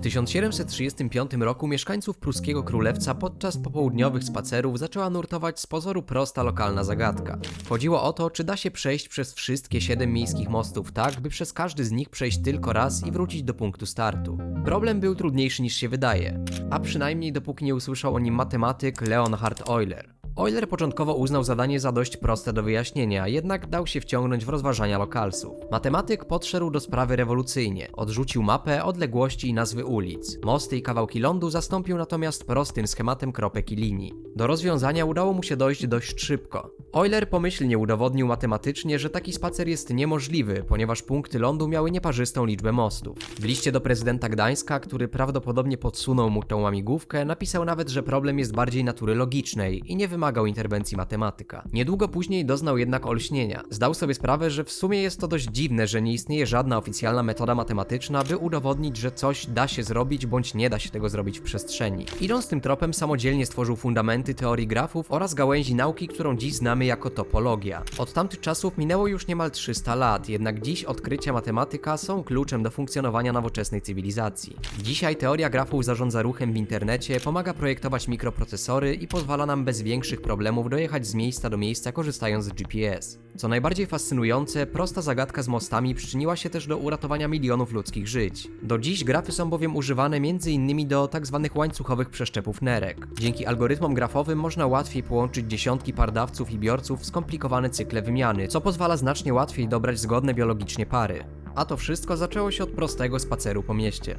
W 1735 roku mieszkańców pruskiego królewca podczas popołudniowych spacerów zaczęła nurtować z pozoru prosta lokalna zagadka. Chodziło o to, czy da się przejść przez wszystkie siedem miejskich mostów tak, by przez każdy z nich przejść tylko raz i wrócić do punktu startu. Problem był trudniejszy niż się wydaje, a przynajmniej dopóki nie usłyszał o nim matematyk Leonhard Euler. Euler początkowo uznał zadanie za dość proste do wyjaśnienia, jednak dał się wciągnąć w rozważania lokalsów. Matematyk podszedł do sprawy rewolucyjnie. Odrzucił mapę, odległości i nazwy ulic. Mosty i kawałki lądu zastąpił natomiast prostym schematem kropek i linii. Do rozwiązania udało mu się dojść dość szybko. Euler pomyślnie udowodnił matematycznie, że taki spacer jest niemożliwy, ponieważ punkty lądu miały nieparzystą liczbę mostów. W liście do prezydenta Gdańska, który prawdopodobnie podsunął mu tą łamigłówkę, napisał nawet, że problem jest bardziej natury logicznej i nie wymagał interwencji matematyka. Niedługo później doznał jednak olśnienia. Zdał sobie sprawę, że w sumie jest to dość dziwne, że nie istnieje żadna oficjalna metoda matematyczna, by udowodnić, że coś da się zrobić bądź nie da się tego zrobić w przestrzeni. Idąc tym tropem, samodzielnie stworzył fundamenty teorii grafów oraz gałęzi nauki, którą dziś znamy jako topologia. Od tamtych czasów minęło już niemal 300 lat, jednak dziś odkrycia matematyka są kluczem do funkcjonowania nowoczesnej cywilizacji. Dzisiaj teoria grafów zarządza ruchem w internecie, pomaga projektować mikroprocesory i pozwala nam bez problemów dojechać z miejsca do miejsca korzystając z GPS. Co najbardziej fascynujące, prosta zagadka z mostami przyczyniła się też do uratowania milionów ludzkich żyć. Do dziś grafy są bowiem używane m.in. do tzw. łańcuchowych przeszczepów nerek. Dzięki algorytmom grafowym można łatwiej połączyć dziesiątki par dawców i biorców w skomplikowane cykle wymiany, co pozwala znacznie łatwiej dobrać zgodne biologicznie pary. A to wszystko zaczęło się od prostego spaceru po mieście.